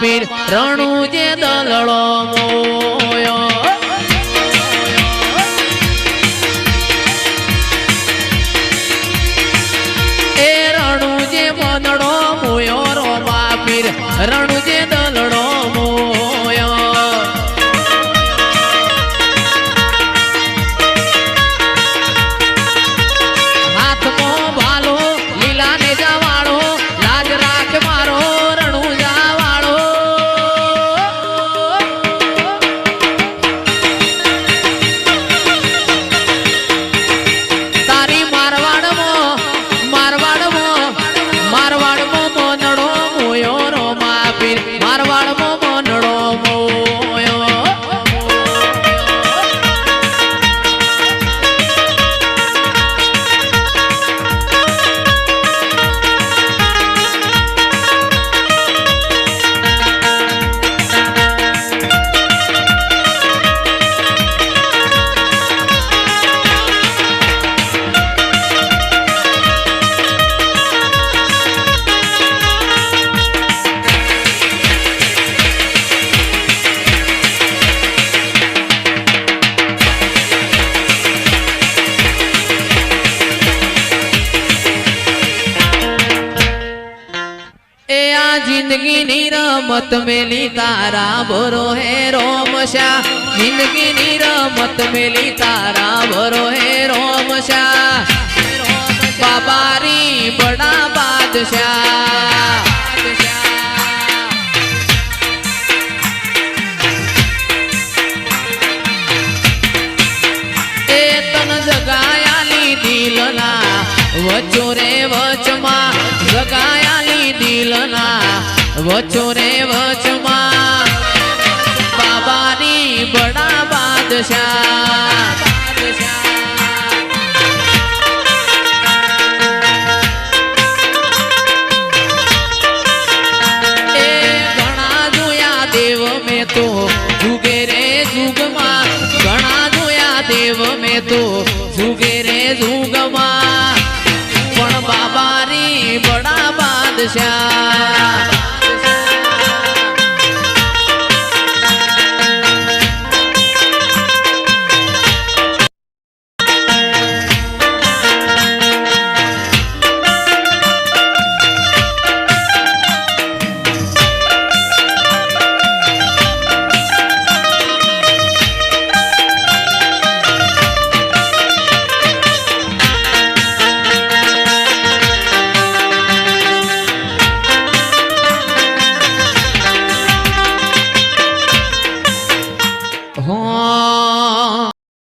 પીર રણુ જે દલડો મોયો. એ રણુ જે બદડો મોયો રો પીર રણુ આ જિંદગીની રમત મેલી તારા ભરો હે રોમશા. જિંદગીની રમત મેલી તારા ભરો હે રોમશા. બાબારી બડા બાદશાહ. દિલના વચો રે વચમાં જગાયાલી દિલના વચો રે વચમાં બાબાની બડા બાદશાહ એ ઘણા જોયા દેવ મેં તો જુગે રે જુગમાં ઘણા જોયા દેવ મેં તો જુગે રે જુગમાં પણ બાબારી બડા બાદશાહ